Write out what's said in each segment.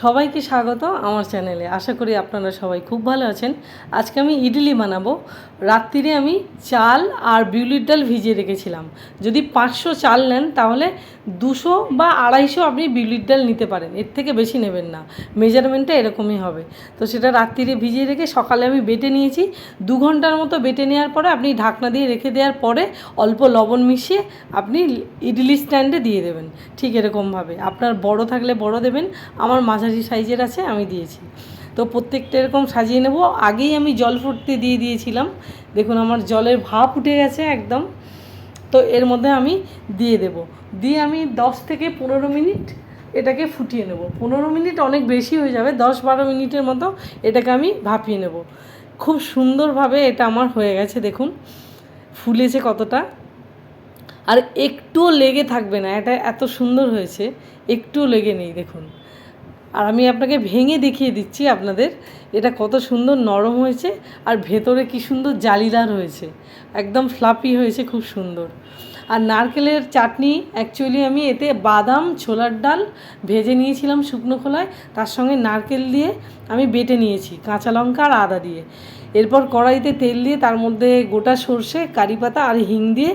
সবাইকে স্বাগত আমার চ্যানেলে। আশা করি আপনারা সবাই খুব ভালো আছেন। আজকে আমি ইডলি বানাবো। রাত্রিরে আমি চাল আর বিউলির ডাল ভিজিয়ে রেখেছিলাম। যদি পাঁচশো চাল নেন, তাহলে দুশো বা আড়াইশো আপনি বিউলির ডাল নিতে পারেন। এর থেকে বেশি নেবেন না। মেজারমেন্টটা এরকমই হবে। তো সেটা রাত্রিরে ভিজিয়ে রেখে সকালে আমি বেটে নিয়েছি। দু ঘণ্টার মতো বেটে নেওয়ার পরে আপনি ঢাকনা দিয়ে রেখে দেওয়ার পরে অল্প লবণ মিশিয়ে আপনি ইডলি স্ট্যান্ডে দিয়ে দেবেন। ঠিক এরকমভাবে। আপনার বড় থাকলে বড় দেবেন, আমার মাঝারি সাইজের আছে, আমি দিয়েছি। তো প্রত্যেকটা এরকম সাজিয়ে নেব। আগেই আমি জল ফুটতে দিয়ে দিয়েছিলাম। দেখুন আমার জলের ভাপ উঠে গেছে একদম। তো এর মধ্যে আমি দিয়ে দেব। দিয়ে আমি দশ থেকে পনেরো মিনিট এটাকে ফুটিয়ে নেব। পনেরো মিনিট অনেক বেশি হয়ে যাবে, দশ বারো মিনিটের মতো এটাকে আমি ভাপিয়ে নেব। খুব সুন্দরভাবে এটা আমার হয়ে গেছে, দেখুন। ফুলেছে কতটা। আর একটুও লেগে থাকবে না, এটা এত সুন্দর হয়েছে, একটুও লেগে নেই, দেখুন। আর আমি আপনাকে ভেঙে দেখিয়ে দিচ্ছি আপনাদের এটা কত সুন্দর নরম হয়েছে আর ভেতরে কি সুন্দর জালিদার হয়েছে। একদম ফ্লাপি হয়েছে, খুব সুন্দর। আর নারকেলের চাটনি অ্যাকচুয়ালি আমি এতে বাদাম, ছোলার ডাল ভেজে নিয়েছিলাম শুকনো খোলায়, তার সঙ্গে নারকেল দিয়ে আমি বেটে নিয়েছি, কাঁচা লঙ্কা আর আদা দিয়ে। এরপর কড়াইতে তেল দিয়ে তার মধ্যে গোটা সর্ষে, কারি পাতা আর হিং দিয়ে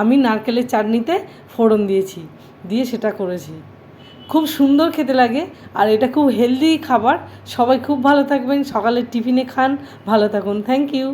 আমি নারকেলের চাটনিতে ফোড়ন দিয়েছি, দিয়ে সেটা করেছি। খুব সুন্দর খেতে লাগে আর এটা খুব হেলদি খাবার। সবাই খুব ভালো থাকবেন, সকালের টিফিনে খান, ভালো থাকুন। Thank you